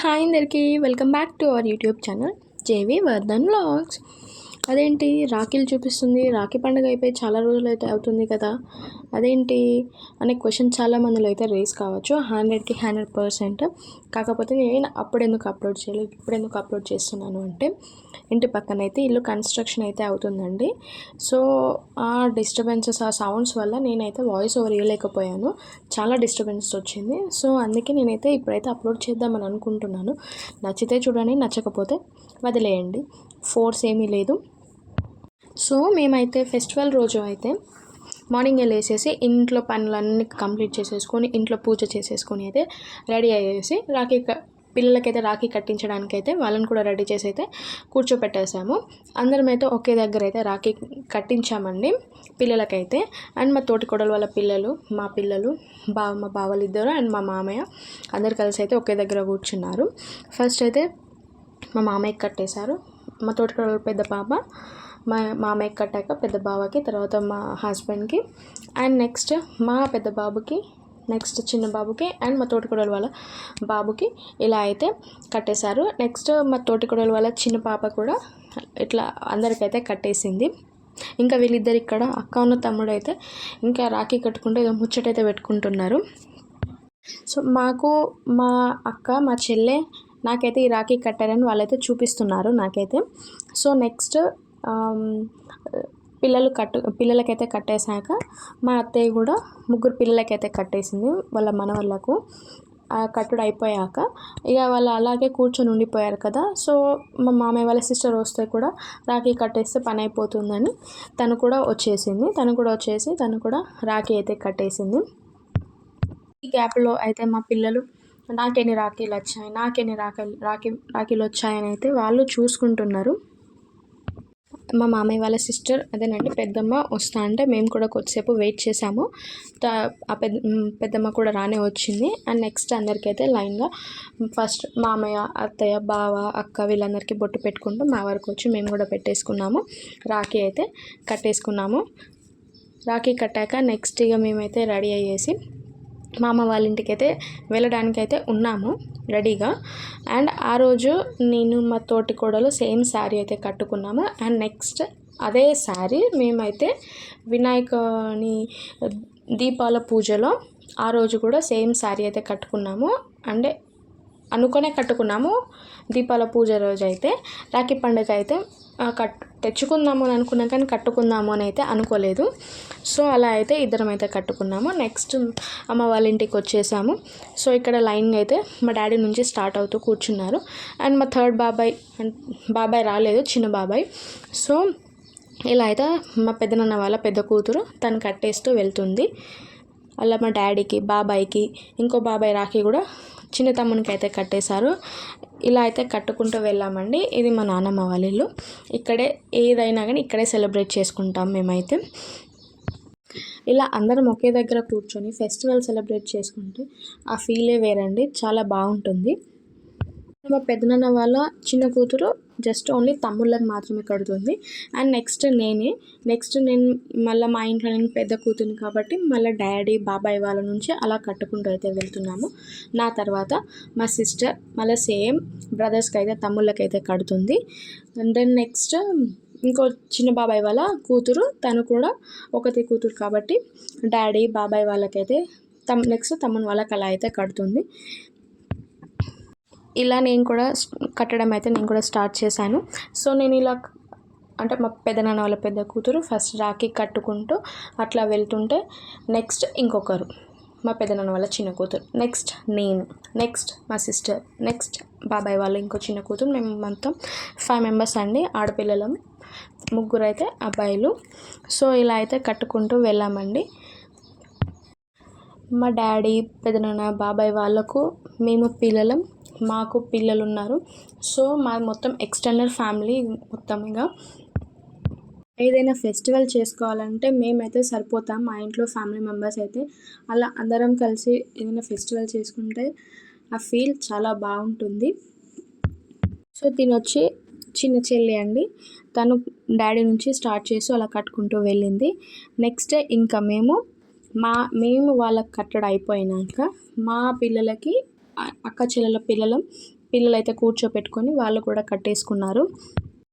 Hi అందరికీ welcome back to our YouTube channel J V Vardhan vlogs. అదేంటి రాఖీలు చూపిస్తుంది రాఖీ పండుగ అయిపోయి చాలా రోజులు అయితే అవుతుంది కదా. అదేంటి అనే క్వశ్చన్ చాలా మందిలో అయితే రేస్ కావచ్చు హండ్రెడ్కి హండ్రెడ్ పర్సెంట్. కాకపోతే నేను అప్పుడు ఎందుకు అప్లోడ్ చేయలేదు ఇప్పుడు ఎందుకు అప్లోడ్ చేస్తున్నాను అంటే ఇంటి పక్కన అయితే ఇల్లు కన్స్ట్రక్షన్ అయితే అవుతుందండి. సో ఆ డిస్టర్బెన్సెస్ ఆ సౌండ్స్ వల్ల నేనైతే వాయిస్ ఓవర్ ఇవ్వలేకపోయాను చాలా డిస్టర్బెన్స్ వచ్చింది. సో అందుకే నేనైతే ఇప్పుడైతే అప్లోడ్ చేద్దామని అనుకుంటున్నాను. నచ్చితే చూడండి నచ్చకపోతే వదిలేయండి. ఫోర్స్ ఏమీ లేదు. సో మేమైతే ఫెస్టివల్ రోజు అయితే మార్నింగ్ లేసేసి ఇంట్లో పనులన్నీ కంప్లీట్ చేసేసుకొని ఇంట్లో పూజ చేసేసుకొని అయితే రెడీ అయ్యేసి రాఖీ పిల్లలకైతే రాఖీ కట్టించడానికి అయితే వాళ్ళని కూడా రెడీ చేసి అయితే కూర్చోపెట్టేసాము అందరం అయితే ఒకే దగ్గర అయితే రాఖీ కట్టించామండి పిల్లలకైతే. అండ్ మా తోటి కొడలు వాళ్ళ పిల్లలు మా పిల్లలు బావ మా బావలు ఇద్దరు అండ్ మా మామయ్య అందరు కలిసి అయితే ఒకే దగ్గర కూర్చున్నారు. ఫస్ట్ అయితే మా మామయ్యకి కట్టేశారు. మా తోటికోడలు పెద్ద పాప మా మామయ్యకి కట్టాక పెద్ద బావకి తర్వాత మా హస్బెండ్కి. అండ్ నెక్స్ట్ మా పెద్ద బాబుకి నెక్స్ట్ చిన్న బాబుకి అండ్ మా తోటికోడలు వాళ్ళ బాబుకి ఇలా అయితే కట్టేశారు. నెక్స్ట్ మా తోటికోడలు వాళ్ళ చిన్న పాప కూడా ఇట్లా అందరికైతే కట్టేసింది. ఇంకా వీళ్ళిద్దరు ఇక్కడ అక్క ఉన్న తమ్ముడు అయితే ఇంకా రాఖీ కట్టుకుంటూ ఏదో ముచ్చటైతే పెట్టుకుంటున్నారు. సో మాకు మా అక్క మా చెల్లె నాకైతే ఈ రాఖీ కట్టారని వాళ్ళైతే చూపిస్తున్నారు నాకైతే. సో నెక్స్ట్ పిల్లలు కట్టు పిల్లలకైతే కట్టేశాక మా అత్తయ్య కూడా ముగ్గురు పిల్లలకైతే కట్టేసింది వాళ్ళ మనవళ్ళకు ఆ కట్టుడు అయిపోయాక ఇక వాళ్ళు అలాగే కూర్చొని ఉండిపోయారు కదా. సో మా మామయ్య వాళ్ళ సిస్టర్ వస్తే కూడా రాఖీ కట్టేస్తే పని అయిపోతుందని తను కూడా వచ్చేసింది. తను కూడా వచ్చేసి తను కూడా రాఖీ అయితే కట్టేసింది. ఈ గ్యాప్లో అయితే మా పిల్లలు నాకెన్ని రాఖీలు వచ్చాయి నాకెన్ని రాఖీలు రాఖీ రాఖీలు వచ్చాయని అయితే వాళ్ళు చూసుకుంటున్నారు. మా మామయ్య వాళ్ళ సిస్టర్ అదేనండి పెద్దమ్మ వస్తా అంటే మేము కూడా కొద్దిసేపు వెయిట్ చేసాము త- ఆ పెద్ద పెద్దమ్మ కూడా రానే వచ్చింది. అండ్ నెక్స్ట్ అందరికైతే లైన్గా ఫస్ట్ మామయ్య అత్తయ్య బావ అక్క వీళ్ళందరికీ బొట్టు పెట్టుకుంటూ మా వరకు వచ్చి మేము కూడా పెట్టేసుకున్నాము. రాఖీ అయితే కట్టేసుకున్నాము. రాఖీ కట్టాక నెక్స్ట్ ఇక మేమైతే రెడీ అయ్యేసి మా అమ్మ వాళ్ళ ఇంటికి అయితే వెళ్ళడానికి అయితే ఉన్నాము. రెడీగా. అండ్ ఆ రోజు నేను మా తోటి కోడలు సేమ్ శారీ అయితే కట్టుకున్నాము. అండ్ నెక్స్ట్ అదే శారీ మేమైతే వినాయకుని దీపాల పూజలో ఆ రోజు కూడా సేమ్ శారీ అయితే కట్టుకున్నాము. అంటే అనుకునే కట్టుకున్నాము దీపాల పూజ రోజు అయితే రాఖీ పండుగ అయితే కట్ తెచ్చుకుందాము అని అనుకున్నాం కానీ కట్టుకుందాము అని అయితే అనుకోలేదు. సో అలా అయితే ఇద్దరం అయితే కట్టుకున్నాము. నెక్స్ట్ అమ్మ వాళ్ళ ఇంటికి వచ్చేసాము. సో ఇక్కడ లైన్గా అయితే మా డాడీ నుంచి స్టార్ట్ అవుతూ కూర్చున్నారు. అండ్ మా థర్డ్ బాబాయ్ అండ్ బాబాయ్ రాలేదు చిన్న బాబాయ్. సో ఇలా అయితే మా పెద్దనాన్న వాళ్ళ పెద్ద కూతురు తను కట్టేస్తూ వెళ్తుంది. అలా మా డాడీకి బాబాయ్కి ఇంకో బాబాయ్ రాఖీ కూడా చిన్న తమ్మునికి అయితే కట్టేశారు. ఇలా అయితే కట్టుకుంటూ వెళ్ళామండి. ఇది మా నాన్నమ్మ వాళ్ళ ఇల్లు. ఇక్కడే ఏదైనా కానీ ఇక్కడే సెలబ్రేట్ చేసుకుంటాం మేమైతే. ఇలా అందరం ఒకే దగ్గర కూర్చొని ఫెస్టివల్ సెలబ్రేట్ చేసుకుంటే ఆ ఫీలే వేరండి. చాలా బాగుంటుంది. మా పెద్దనాన్న వాళ్ళ చిన్న కూతురు జస్ట్ ఓన్లీ తమ్ముళ్ళని మాత్రమే కడుతుంది. అండ్ నెక్స్ట్ నేనే. నెక్స్ట్ నేను మళ్ళీ మా ఇంట్లో నేను పెద్ద కూతురుని కాబట్టి మళ్ళీ డాడీ బాబాయ్ వాళ్ళ నుంచి అలా కట్టుకుంటూ అయితే వెళ్తున్నాము. నా తర్వాత మా సిస్టర్ మళ్ళీ సేమ్ బ్రదర్స్కి అయితే తమ్ముళ్ళకి అయితే కడుతుంది. అండ్ దెన్ నెక్స్ట్ ఇంకో చిన్న బాబాయ్ వాళ్ళ కూతురు తను కూడా ఒకటి కూతురు కాబట్టి డాడీ బాబాయ్ వాళ్ళకైతే తమ్ నెక్స్ట్ తమ్ముని వాళ్ళకి అలా అయితే కడుతుంది. ఇలా నేను కూడా కట్టడం అయితే నేను కూడా స్టార్ట్ చేశాను. సో నేను ఇలా అంటే మా పెదనాన్న వాళ్ళ పెద్ద కూతురు ఫస్ట్ రాఖీ కట్టుకుంటూ అట్లా వెళ్తుంటే నెక్స్ట్ ఇంకొకరు మా పెదనాన్న వాళ్ళ చిన్న కూతురు. నెక్స్ట్ నేను నెక్స్ట్ మా సిస్టర్ నెక్స్ట్ బాబాయ్ వాళ్ళ ఇంకో చిన్న కూతురు. మేము మొత్తం ఫైవ్ మెంబర్స్ అండి ఆడపిల్లలం ముగ్గురు అయితే అబ్బాయిలు. సో ఇలా అయితే కట్టుకుంటూ వెళ్ళామండి. మా డాడీ పెదనాన్న బాబాయ్ వాళ్ళకు మేము పిల్లలం. మాకు పిల్లలు ఉన్నారు సో మా మొత్తం ఎక్స్టెండెడ్ ఫ్యామిలీ మొత్తంగా ఏదైనా ఫెస్టివల్ చేసుకోవాలంటే మేమైతే సరిపోతాం మా ఇంట్లో ఫ్యామిలీ మెంబర్స్ అయితే. అలా అందరం కలిసి ఏదైనా ఫెస్టివల్ చేసుకుంటే ఆ ఫీల్ చాలా బాగుంటుంది. సో తిని వచ్చి చిన్న చెల్లి అండి. తను డాడీ నుంచి స్టార్ట్ చేసి అలా కట్టుకుంటూ వెళ్ళింది. నెక్స్ట్ ఇంకా మేము మా మేము వాళ్ళకి కట్టడం అయిపోయినాక మా పిల్లలకి అక్క చెల్లెల పిల్లలం పిల్లలు అయితే కూర్చోపెట్టుకొని వాళ్ళు కూడా కట్టేసుకున్నారు.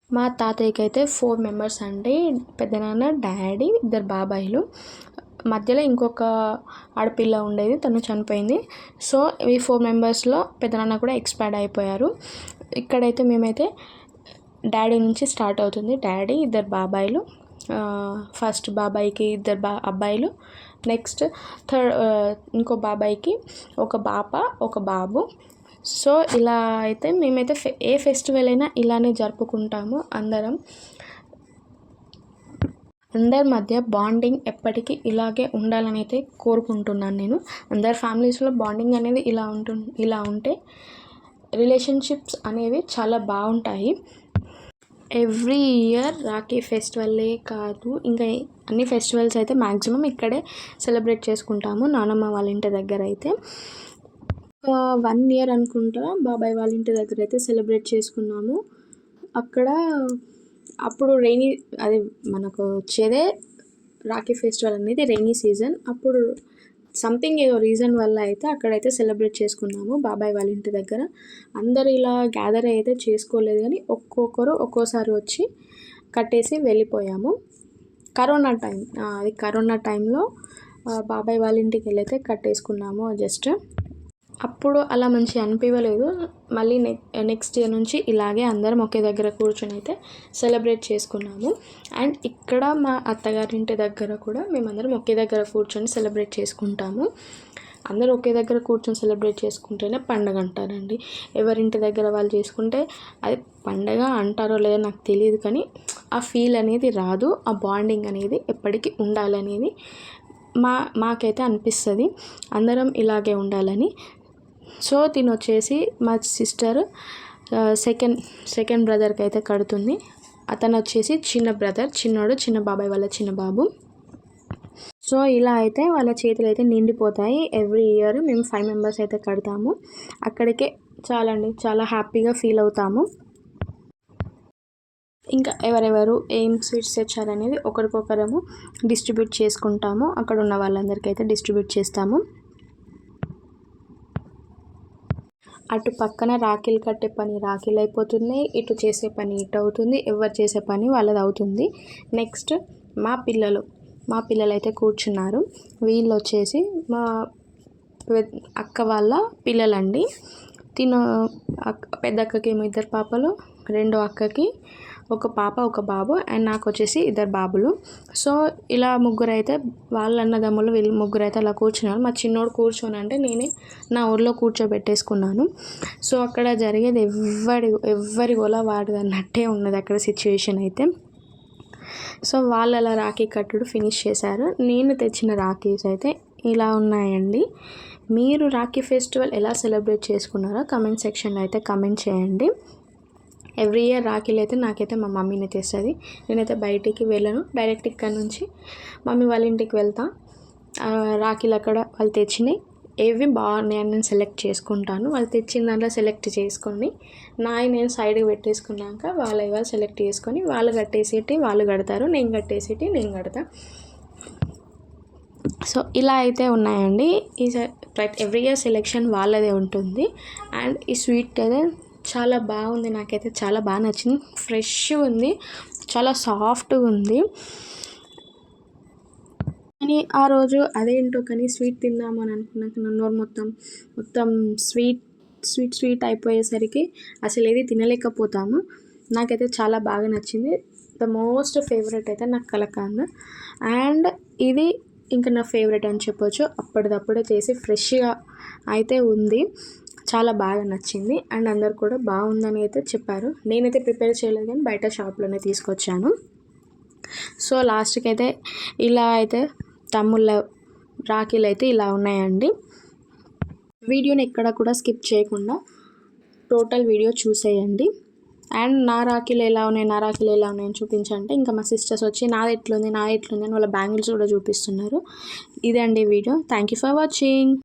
మా తాతయ్యకి అయితే ఫోర్ మెంబర్స్ అండి పెద్దనాన్న డాడీ ఇద్దరు బాబాయిలు. మధ్యలో ఇంకొక ఆడపిల్ల ఉండేది తను చనిపోయింది. సో ఈ ఫోర్ మెంబర్స్లో పెద్దనాన్న కూడా ఎక్స్పైర్డ్ అయిపోయారు. ఇక్కడైతే మేమైతే డాడీ నుంచి స్టార్ట్ అవుతుంది. డాడీ ఇద్దరు బాబాయిలు ఫస్ట్ బాబాయికి ఇద్దరు బా అబ్బాయిలు నెక్స్ట్ థర్డ్ uh, ఇంకో బాబాయికి ఒక పాప ఒక బాబు. సో ఇలా అయితే మేమైతే ఏ ఫెస్టివల్ అయినా ఇలానే జరుపుకుంటాము అందరం. అందరి మధ్య బాండింగ్ ఎప్పటికీ ఇలాగే ఉండాలని అయితే కోరుకుంటున్నాను నేను. అందరి ఫ్యామిలీస్లో బాండింగ్ అనేది ఇలా ఉంటు ఇలా ఉంటే రిలేషన్షిప్స్ అనేవి చాలా బాగుంటాయి. ఎవ్రీ ఇయర్ రాఖీ ఫెస్టివల్లే కాదు ఇంకా అన్ని ఫెస్టివల్స్ అయితే మ్యాక్సిమం ఇక్కడే సెలబ్రేట్ చేసుకుంటాము నానమ్మ వాళ్ళ ఇంటి దగ్గర అయితే. వన్ ఇయర్ అనుకుంటా బాబాయ్ వాళ్ళ ఇంటి దగ్గర అయితే సెలబ్రేట్ చేసుకున్నాము. అక్కడ అప్పుడు రెయినీ అది మనకు వచ్చేదే రాఖీ ఫెస్టివల్ అనేది రెయినీ సీజన్. అప్పుడు సంథింగ్ ఏదో రీజన్ వల్ల అయితే అక్కడైతే సెలబ్రేట్ చేసుకున్నాము బాబాయ్ వాళ్ళ ఇంటి దగ్గర. అందరు ఇలా గ్యాదర్ అయితే చేసుకోలేదు కానీ ఒక్కొక్కరు ఒక్కోసారి వచ్చి కట్టేసి వెళ్ళిపోయాము. కరోనా టైం అది కరోనా టైంలో బాబాయ్ వాళ్ళ ఇంటికి వెళ్ళైతే కట్టేసుకున్నాము జస్ట్ అప్పుడు అలా మంచిగా అనిపించలేదు మళ్ళీ నెక్ నెక్స్ట్ ఇయర్ నుంచి ఇలాగే అందరం ఒకే దగ్గర కూర్చొని అయితే సెలబ్రేట్ చేసుకున్నాము. అండ్ ఇక్కడ మా అత్తగారింటి దగ్గర కూడా మేమందరం ఒకే దగ్గర కూర్చొని సెలబ్రేట్ చేసుకుంటాము. అందరూ ఒకే దగ్గర కూర్చొని సెలబ్రేట్ చేసుకుంటేనే పండగ అంటారండి. ఎవరింటి దగ్గర వాళ్ళు చేసుకుంటే అది పండగ అంటారో లేదో నాకు తెలియదు కానీ ఆ ఫీల్ అనేది రాదు. ఆ బాండింగ్ అనేది ఎప్పటికీ ఉండాలనేది మా మాకైతే అనిపిస్తుంది. అందరం ఇలాగే ఉండాలని సో తిను వచ్చేసి మా సిస్టర్ సెకండ్ సెకండ్ బ్రదర్కి అయితే కడుతుంది. అతను వచ్చేసి చిన్న బ్రదర్ చిన్నోడు చిన్న బాబాయ్ వాళ్ళ చిన్న బాబు. సో ఇలా అయితే వాళ్ళ చేతులు అయితే నిండిపోతాయి. ఎవ్రీ ఇయర్ మేము ఫైవ్ మెంబర్స్ అయితే కడతాము. అక్కడికే చాలండి చాలా హ్యాపీగా ఫీల్ అవుతాము. ఇంకా ఎవరెవరు ఏం స్వీట్స్ తెచ్చారనేది ఒకరికొకరము డిస్ట్రిబ్యూట్ చేసుకుంటాము. అక్కడ ఉన్న వాళ్ళందరికీ అయితే డిస్ట్రిబ్యూట్ చేస్తాము. అటు పక్కన రాఖీలు కట్టే పని రాఖీలు అయిపోతున్నాయి ఇటు చేసే పని ఇటు అవుతుంది ఎవరు చేసే పని వాళ్ళది అవుతుంది. నెక్స్ట్ మా పిల్లలు మా పిల్లలు అయితే కూర్చున్నారు. వీళ్ళు వచ్చేసి మా అక్క వాళ్ళ పిల్లలండి. తిన పెద్ద అక్కకి ఏమో ఇద్దరు పాపలు రెండో అక్కకి ఒక పాప ఒక బాబు అండ్ నాకు వచ్చేసి ఇద్దరు బాబులు. సో ఇలా ముగ్గురు అయితే వాళ్ళ అన్నదమ్ములు వీళ్ళు ముగ్గురు అయితే అలా కూర్చున్నారు. మా చిన్నోడు కూర్చొని అంటే నేనే నా ఊర్లో కూర్చోబెట్టేసుకున్నాను. సో అక్కడ జరిగేది ఎవరి ఎవరి గోల వాడిది అన్నట్టే ఉన్నది అక్కడ సిచ్యువేషన్ అయితే. సో వాళ్ళు అలా రాఖీ కట్టుడు ఫినిష్ చేశారు. నేను తెచ్చిన రాఖీస్ అయితే ఇలా ఉన్నాయండి. మీరు రాఖీ ఫెస్టివల్ ఎలా సెలబ్రేట్ చేసుకున్నారో కమెంట్ సెక్షన్లో అయితే కమెంట్ చేయండి. ఎవ్రీ ఇయర్ రాఖీలు అయితే నాకైతే మా మమ్మీనే తెస్తుంది నేనైతే బయటికి వెళ్ళను. డైరెక్ట్ ఇక్కడ నుంచి మమ్మీ వాళ్ళ ఇంటికి వెళ్తా. రాఖీలు అక్కడ వాళ్ళు తెచ్చినాయి. ఏవి బాగున్నాయని నేను సెలెక్ట్ చేసుకుంటాను. వాళ్ళు తెచ్చిన దాంట్లో సెలెక్ట్ చేసుకొని నాయి నేను సైడ్కి పెట్టేసుకున్నాక వాళ్ళ వాళ్ళు సెలెక్ట్ చేసుకొని వాళ్ళు కట్టేసేటి వాళ్ళు కడతారు. నేను కట్టేసేటి నేను కడతా. సో ఇలా అయితే ఉన్నాయండి. ఈ ఎవ్రీ ఇయర్ సెలెక్షన్ వాళ్ళదే ఉంటుంది. అండ్ ఈ స్వీట్ అయితే చాలా బాగుంది. నాకైతే చాలా బాగా నచ్చింది. ఫ్రెష్ ఉంది. చాలా సాఫ్ట్గా ఉంది. కానీ ఆ రోజు అదేంటో కానీ స్వీట్ తిందామని అనుకున్నాక నన్నోరు మొత్తం మొత్తం స్వీట్ స్వీట్ స్వీట్ అయిపోయేసరికి అసలు ఏది తినలేకపోతాము. నాకైతే చాలా బాగా నచ్చింది. ద మోస్ట్ ఫేవరెట్ అయితే నాకు కలకాంద. అండ్ ఇది ఇంకా నా ఫేవరెట్ అని చెప్పొచ్చు. అప్పటిదప్పుడే చేసి ఫ్రెష్గా అయితే ఉంది. చాలా బాగా నచ్చింది. అండ్ అందరు కూడా బాగుందని అయితే చెప్పారు. నేనైతే ప్రిపేర్ చేయలేదు కానీ బయట షాప్లోనే తీసుకొచ్చాను. సో లాస్ట్కి అయితే ఇలా అయితే తమ్ముళ్ళ రాఖీలు అయితే ఇలా ఉన్నాయండి. వీడియోని ఎక్కడ కూడా స్కిప్ చేయకుండా టోటల్ వీడియో చూసేయండి. అండ్ నా రాఖీలు ఎలా ఉన్నాయి నా రాఖీలు ఎలా ఉన్నాయని చూపించంటే ఇంకా మా సిస్టర్స్ వచ్చి నాది ఎట్లుంది నాది ఎట్లుంది అని వాళ్ళ బ్యాంగిల్స్ కూడా చూపిస్తున్నారు. ఇదే అండి video. Thank you for watching.